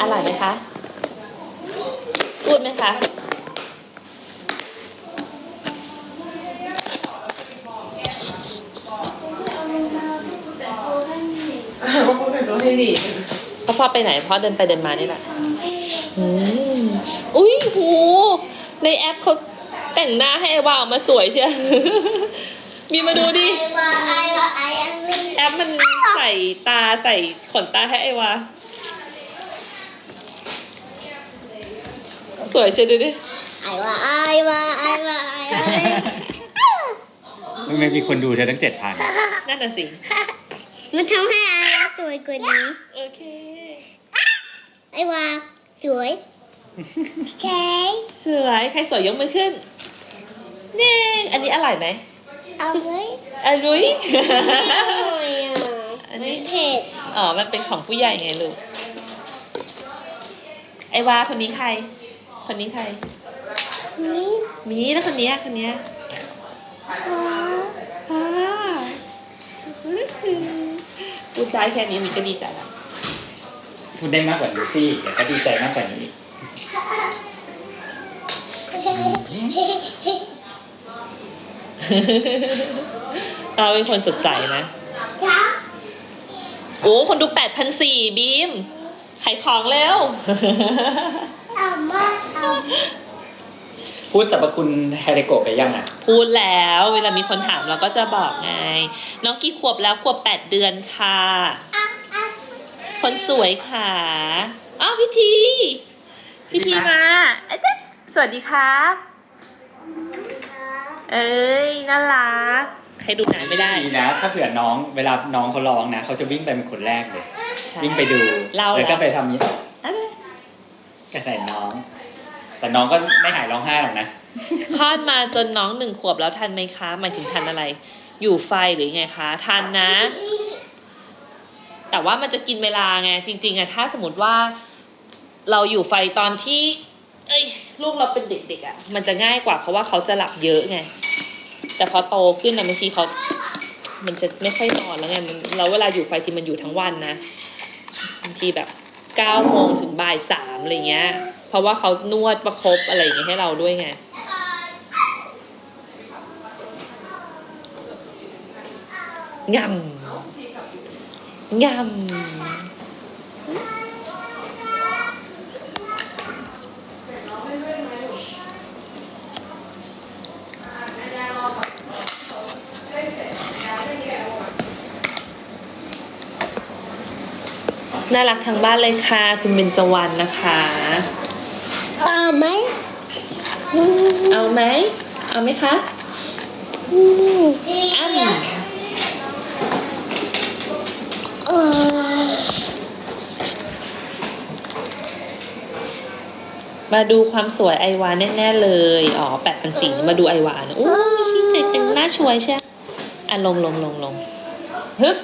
อร่อยไหมคะพูดไหมคะเขาพูดแต่งตัวให้ดีเพราะพ่อไปไหนพ่อเดินไปเดินมานี่แหละอืมอุ้ยโหในแอปเขาแต่งหน้าให้ไอวาออกมาสวยเชียวมีมาดูดิไอ้ว่าไอ้ว่าไอ้อันนี้แอปมันใส่ตาใส่ขนตาให้ไอวา สวยเชียวดูดิไอ้ว่าไอ้ว่าไอ้ว่าไอ้ว่าไม่มีคนดูเธอตั้งเจ็ดพันนั่นน่ะสิมันทำให้ไอ้ว่าสวยกว่านี้ โอเค ไอ้ว่าสวยใช่สวยใครสวยยกมือขึ้นเน่งอันนี้อร่อยไหมเอาเลยอร่อยอร่อยอะอันนี้มันเผ็ดอ๋อ มันเป็นของผู้ใหญ่ไงลูก ไอวาคนนี้ใคร คนนี้ใครนี่มีแล้วคนเนี้ยคนเนี้ยอ๋ออ่าพูดได้แค่นี้มีก็ดีใจแล้วพูดได้มากกว่าลูซี่เดี๋ยวก็ดีใจมากกว่านี้เราเป็นคนสดใสนะโอ้ คนดูแปดพันสี่บีมขายของเร็วเอามาเอา พูดสรรพคุณไฮเดโกะไปยังอะ พูดแล้วเวลามีคนถามเราก็จะบอกไง น้องกี่ขวบแล้วขวบแปดเดือนค่ะเอาเอาคนสวยค่ะอ้าวพี่ทีพี่ทีมาเอ้ยเจ๊สวัสดีครับเอ้ยน่ารักให้ดูหนาไม่ได้ ดีนะ ถ้าเผื่อน้องเวลาน้องเขาร้องนะ เขาจะวิ่งไปเป็นคนแรกเลย ใช่วิ่งไปดู เราแล้วก็ล่ะไปทำนี้เอาไป กระใส่น้อง แต่น้องก็ไม่หายร้องไห้หรอกนะคลอดมาจนน้องหนึ่งขวบแล้วทันไหมคะหมายถึงทันอะไร อยู่ไฟหรือไงคะทันนะ แต่ว่ามันจะกินเวลาไงจริง ๆอะถ้าสมมติว่าเราอยู่ไฟตอนที่ เอ้ยลูกเราเป็นเด็กๆอะมันจะง่ายกว่าเพราะว่าเขาจะหลับเยอะไง แต่พอโตขึ้นนะบางทีเขา มันจะไม่ค่อยนอนแล้วไงมันเราเวลาอยู่ไฟที่มันอยู่ทั้งวันนะบางทีแบบ เก้าโมงถึงบ่ายสามอะไรเงี้ย เพราะว่าเขานวดประคบอะไรอย่างเงี้ยให้เราด้วยไงงำงำ น่ารักทั้งบ้านเลยค่ะคุณเบญจวรรณนะคะ เอาไหมเอาไหมเอาไหมคะอืมอ้ำเออมาดูความสวยไอวาแน่ๆเลย อ๋อแปดพันสี่มาดูไอวานะอู้ยแต่งหน้าช่วยใช่ไหมอะลงลงลงลงฮึบ